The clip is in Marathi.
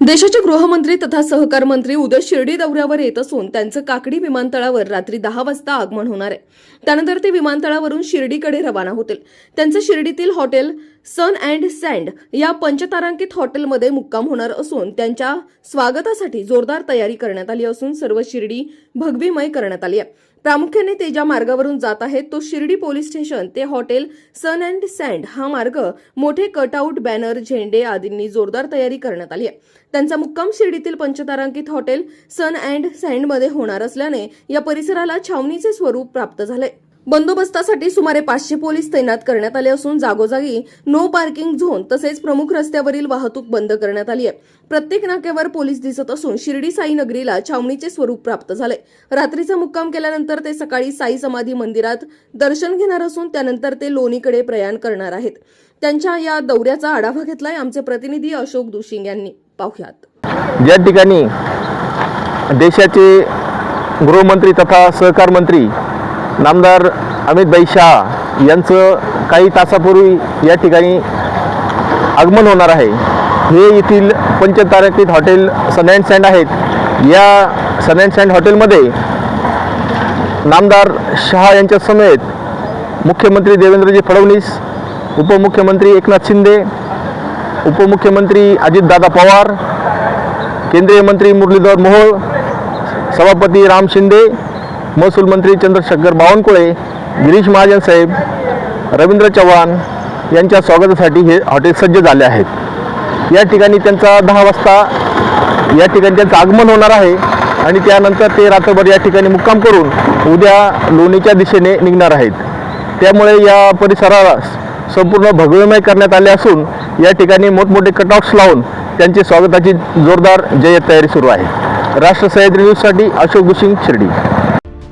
देशाचे गृहमंत्री तथा सहकार मंत्री उद्या शिर्डी दौऱ्यावर येत असून त्यांचं काकडी विमानतळावर रात्री दहा वाजता आगमन होणार आहे. त्यानंतर ते विमानतळावरून शिर्डीकडे रवाना होतील. त्यांचं शिर्डीतील हॉटेल सन अँड सँड या पंचतारांकित हॉटेलमध्ये मुक्काम होणार असून त्यांच्या स्वागतासाठी जोरदार तयारी करण्यात आली असून सर्व शिर्डी भगवीमय करण्यात आली आहे. प्रामुख्याने ते ज्या मार्गावरून जात आहेत तो शिर्डी पोलीस स्टेशन ते हॉटेल सन अँड सँड हा मार्ग मोठे कटआउट बॅनर झेंडे आदींनी जोरदार तयारी करण्यात आली आहे. त्यांचा मुक्काम शिर्डीतील पंचतारांकित हॉटेल सन अँड सँडमध्ये होणार असल्याने या परिसराला छावणीचे स्वरूप प्राप्त झाले बंदोबस्तासाठी सुमारे पाचशे पोलीस तैनात करण्यात आले असून जागोजागी नो पार्किंग झोन तसेच प्रमुख रस्त्यावरील वाहतूक बंद करण्यात आली आहे. प्रत्येक नाक्यावर पोलीस दिसत असून शिर्डी साई नगरीला छावणीचे स्वरूप प्राप्त झाले. रात्रीचा मुक्काम केल्यानंतर ते सकाळी साई समाधी मंदिरात दर्शन घेणार असून त्यानंतर ते लोणीकडे प्रयाण करणार आहेत. त्यांच्या या दौऱ्याचा आढावा घेतलाय आमचे प्रतिनिधी अशोक दुशिंग यांनी. पाहुयात. ज्या ठिकाणी देशाचे गृहमंत्री तथा सहकार मंत्री नामदार अमितभाई शहा यांचं काही तासापूर्वी या ठिकाणी आगमन होणार आहे. हे येथील पंचतारांकित हॉटेल सन अँड सँड आहेत. या सन अँड सँड हॉटेलमध्ये नामदार शहा यांच्या समेत मुख्यमंत्री देवेंद्रजी फडणवीस उपमुख्यमंत्री एकनाथ शिंदे उपमुख्यमंत्री अजितदादा पवार केंद्रीय मंत्री मुरलीधर मोहोळ सभापती राम शिंदे महसूल मंत्री चंद्रशेखर बावनकुळे गिरीश महाजन साहेब रवींद्र चव्हाण यांच्या स्वागतासाठी हे हॉटेल सज्ज झाले आहेत. या ठिकाणी त्यांचा दहा वाजता या ठिकाणी त्यांचं आगमन होणार आहे आणि त्यानंतर ते रात्रभर या ठिकाणी मुक्काम करून उद्या लोणीच्या दिशेने निघणार आहेत. त्यामुळे या परिसराला संपूर्ण भगवेमय करण्यात आले असून या ठिकाणी मोठमोठे कटआउट्स लावून त्यांची स्वागताची जोरदार जय्यत तयारी सुरू आहे. राष्ट्र सह्याद्री न्यूजसाठी अशोक गुशिंग शिर्डी.